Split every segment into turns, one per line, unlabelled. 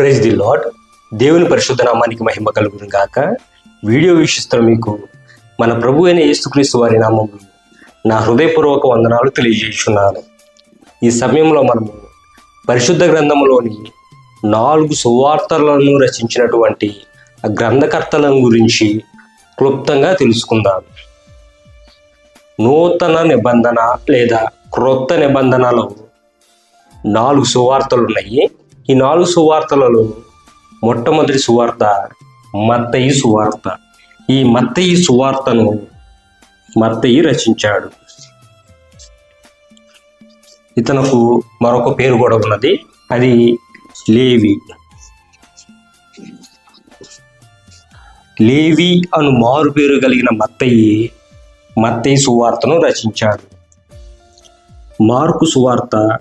Praise the lord దేవుని పరిశుద్ధ నామానికి మహిమ కలుగును గాక. వీడియో వీక్షిస్తున్న మీకు మన ప్రభు అయిన యేసుక్రీస్తు వారి నామంలో నా హృదయపూర్వక వందనాలు తెలియజేస్తున్నాను. ఈ సమయంలో మనము పరిశుద్ధ గ్రంథములోని నాలుగు సువార్తలను రచించినటువంటి గ్రంథకర్తలను గురించి క్లుప్తంగా తెలుసుకుందాం. నూతన నిబంధన లేదా క్రొత్త నిబంధనలో నాలుగు సువార్తలు ఉన్నాయి. ఈ నాలుగు సువార్తలలో మొట్టమొదటి సువార్త మత్తయి సువార్త. ఈ మత్తయి సువార్తను మత్తయి రచించాడు. ఇతనకు మరొక పేరు కూడా ఉన్నది. అది లేవి. లేవి అను మారు పేరు కలిగిన మత్తయి మత్తయి సువార్తను రచించాడు. మార్కు సువార్త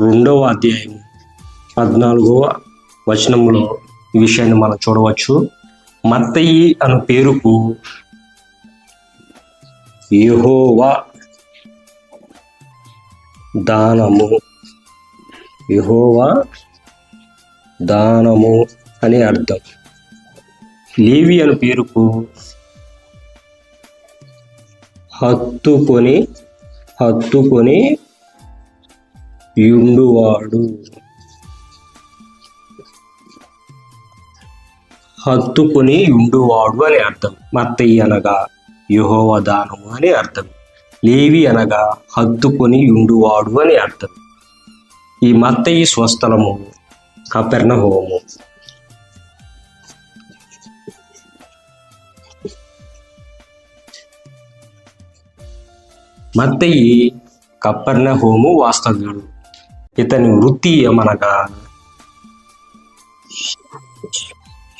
రెండవ అధ్యాయం పద్నాలుగవ వచనంలో ఈ విషయాన్ని మనం చూడవచ్చు. మత్తయి అను పేరుకు యహోవా దానము. యహోవా దానము అని అర్థం. లేవి అను పేరుకు హత్తుకొని హత్తుకొని యుండువాడు హత్తుకుని యుండువాడు అని అర్థం. మత్తయి అనగా యహోవ దానము అని అర్థం. లేవి అనగా హత్తుకుని యుండువాడు అని అర్థం. ఈ మత్తయి స్వస్థలము కపెర్ణ హోము మత్తయి కప్పర్ణ హోము వాస్తవ్యుడు. ఇతని వృత్తి ఏమనగా?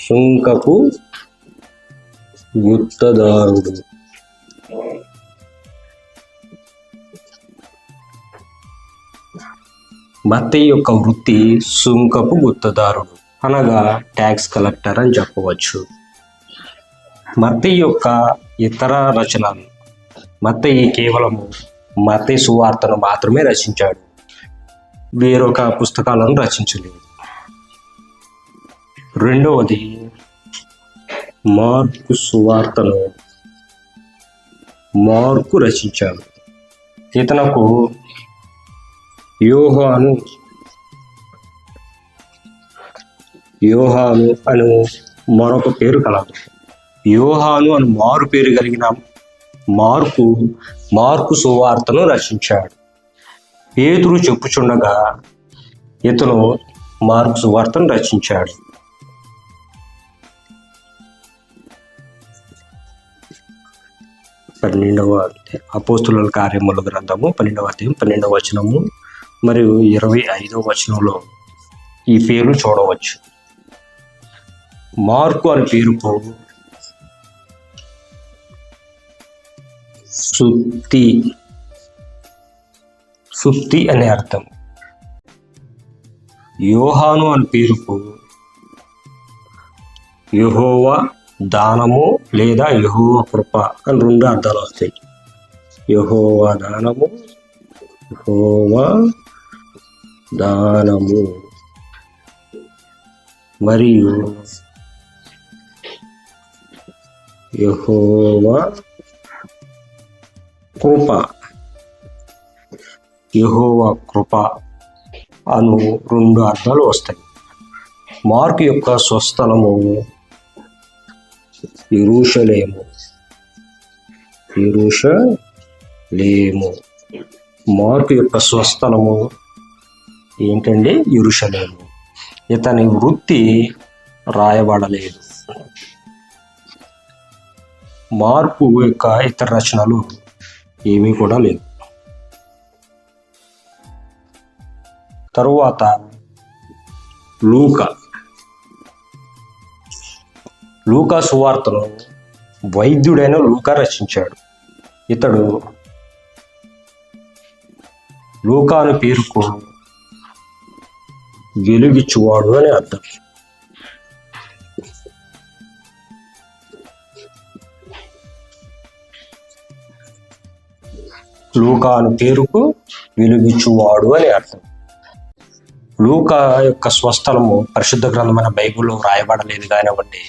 శుంకపు గుత్తదారుడు మత్తయి యొక్క వృత్తి సుంకపు గుత్తదారుడు. అనగా ట్యాక్స్ కలెక్టర్ అని చెప్పవచ్చు. మత్తయి యొక్క ఇతర రచనలు. మత్తయి కేవలము మత్తయి సువార్తను మాత్రమే రచించాడు. వేరొక పుస్తకాలను రచించలేదు. రెండవది మార్కు సువార్తను మార్కు రచించాడు ఇతనకు యోహాను యోహాను అను మరొక పేరు కలదు. యోహాను అని మారు పేరు కలిగిన మార్కు మార్కు సువార్తను రచించాడు. పేతురు చెప్పుచుండగా ఇతను మార్క్స్ వార్తను రచించాడు. పన్నెండవ అపోస్తుల కార్యముల గ్రంథము పన్నెండవ అధ్యాయం పన్నెండవ వచనము మరియు ఇరవై ఐదవ వచనంలో ఈ పేర్లు చూడవచ్చు. మార్కు అని పేరుకు సుత్తి సుత్తి అనే అర్థం. యోహాను అని పేరుకు యహోవా దానము లేదా యహోవా కృప అని రెండు అర్థాలు వస్తాయి. యహోవా దానము యహోవా దానము మరియు యహోవా కృప. యహోవా కృప అను రెండు అర్థాలు వస్తాయి. మార్క్ యొక్క స్వస్థలము ఇరుషలేము ఇరుషలేము మార్క్ యొక్క స్వస్థలము ఏంటండి? ఇరుషలేము ఇతని వృత్తి రాయబడలేదు. మార్పు యొక్క ఇతర రచనలు ఏమీ కూడా లేవు. తరువాత లూక. లూకా సువార్తను వైద్యుడైన లూకా రచించాడు. ఇతడు లూకా అని పేరుకు వెలుగిచ్చువాడు అని అర్థం. లూకా అని పేరుకు వెలుగిచ్చువాడు అని అర్థం. లూక యొక్క స్వస్థలము పరిశుద్ధ గ్రంథమైన బైబిల్లో వ్రాయబడలేదు కానివ్వండి.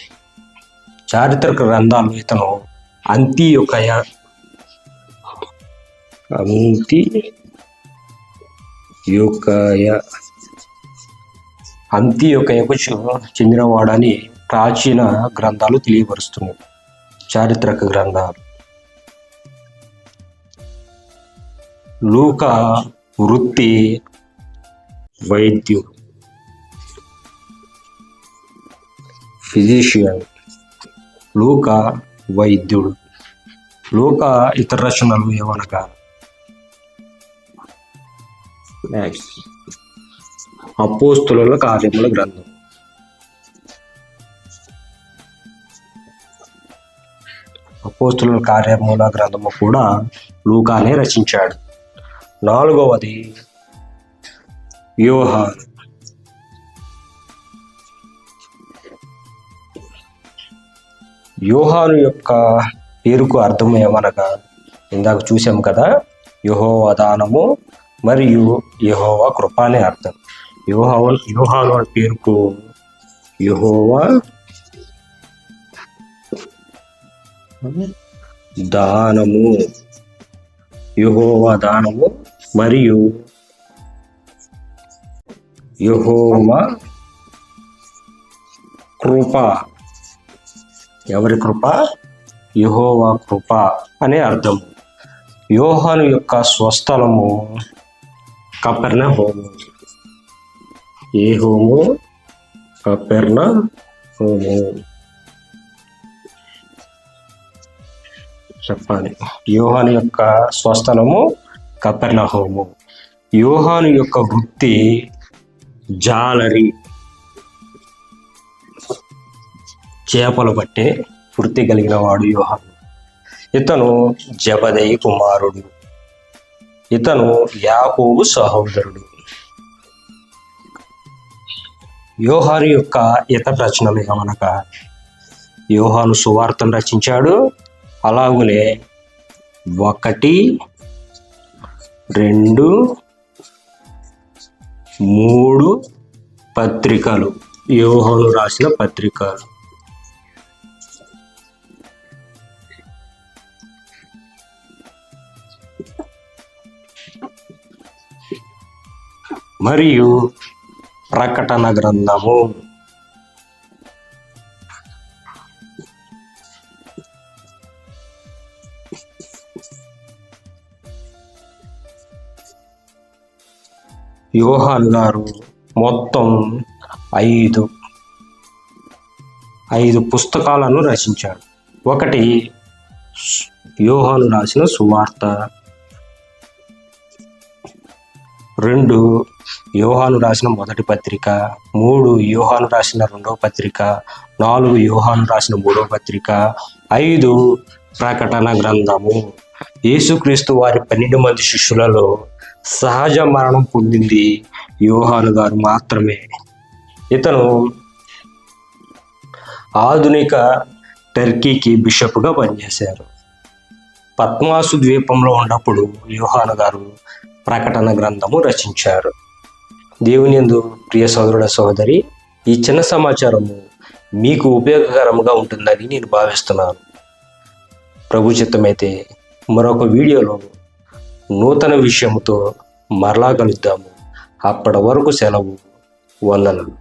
చారిత్రక గ్రంథాలు ఇతను అంతి యొక్క అంతి యొక్కయ అంతి యొక్కయకు చెందినవాడని ప్రాచీన గ్రంథాలు తెలియపరుస్తున్నాయి చారిత్రక గ్రంథాలు. లూక వృత్తి వైద్యుడు ఫిజిషియన్. లూక వైద్యుడు. లూక ఇతర రచనలు ఏమనగా? నెక్స్ట్ అపోస్తుల కార్యముల గ్రంథం. అపోస్తుల కార్యముల గ్రంథము కూడా లూకానే రచించాడు. నాలుగవది యోహాన్ యోహాను యొక్క పేరుకు అర్థం ఏమనగా ఇందాక చూసాం కదా యహోవా దానము మరియు యహోవా కృప అనే అర్థం. యోహా యోహాను అనే పేరుకు యహోవా దానము. యహోవా దానము మరియు యహోవ కృప. ఎవరి కృప? యహోవా కృప అనే అర్థం. యోహాను యొక్క స్వస్థలము కపెర్ణ హోము ఏ హోము కపెర్ణ హోము చెప్పాలి యోహాను యొక్క స్వస్థలము కపెర్ణ హోము యోహాను యొక్క వృత్తి జాలరి. చేపలు పట్టే వృత్తి కలిగిన వాడు యోహాను. ఇతను జబదయి కుమారుడు. ఇతను యాకోబు సహోదరుడు. యోహాను యొక్క ఇతర రచనలు ఏమనగా యోహాను సువార్తను రచించాడు. అలాగనే ఒకటి రెండు మూడు పత్రికలు. యోహోను రాసిన పత్రికలు. మరియు ప్రకటన గ్రంథము. యోహాన్ గారు మొత్తం ఐదు ఐదు పుస్తకాలను రచించాడు ఒకటి యోహాను రాసిన సువార్త రెండు యోహాను రాసిన మొదటి పత్రిక మూడు యోహాను రాసిన రెండవ పత్రిక నాలుగు యోహాను రాసిన మూడవ పత్రిక ఐదు ప్రకటన గ్రంథము. యేసుక్రీస్తు వారి పన్నెండు మంది శిష్యులలో సహజ మరణం పొందింది యోహాను గారు మాత్రమే. ఇతను ఆధునిక టర్కీకి బిషప్గా పనిచేశారు. పద్మాసు ద్వీపంలో ఉన్నప్పుడు యోహాను గారు ప్రకటన గ్రంథము రచించారు. దేవుని ఎందు ప్రియ సోదరుడ సోదరి ఈ చిన్న సమాచారము మీకు ఉపయోగకరంగా ఉంటుందని నేను భావిస్తున్నాను. ప్రభు చిత్తమైతే మరొక వీడియోలో నూతన విషయముతో మరలా కలుద్దాము. అప్పటి వరకు సెలవు వందనలు.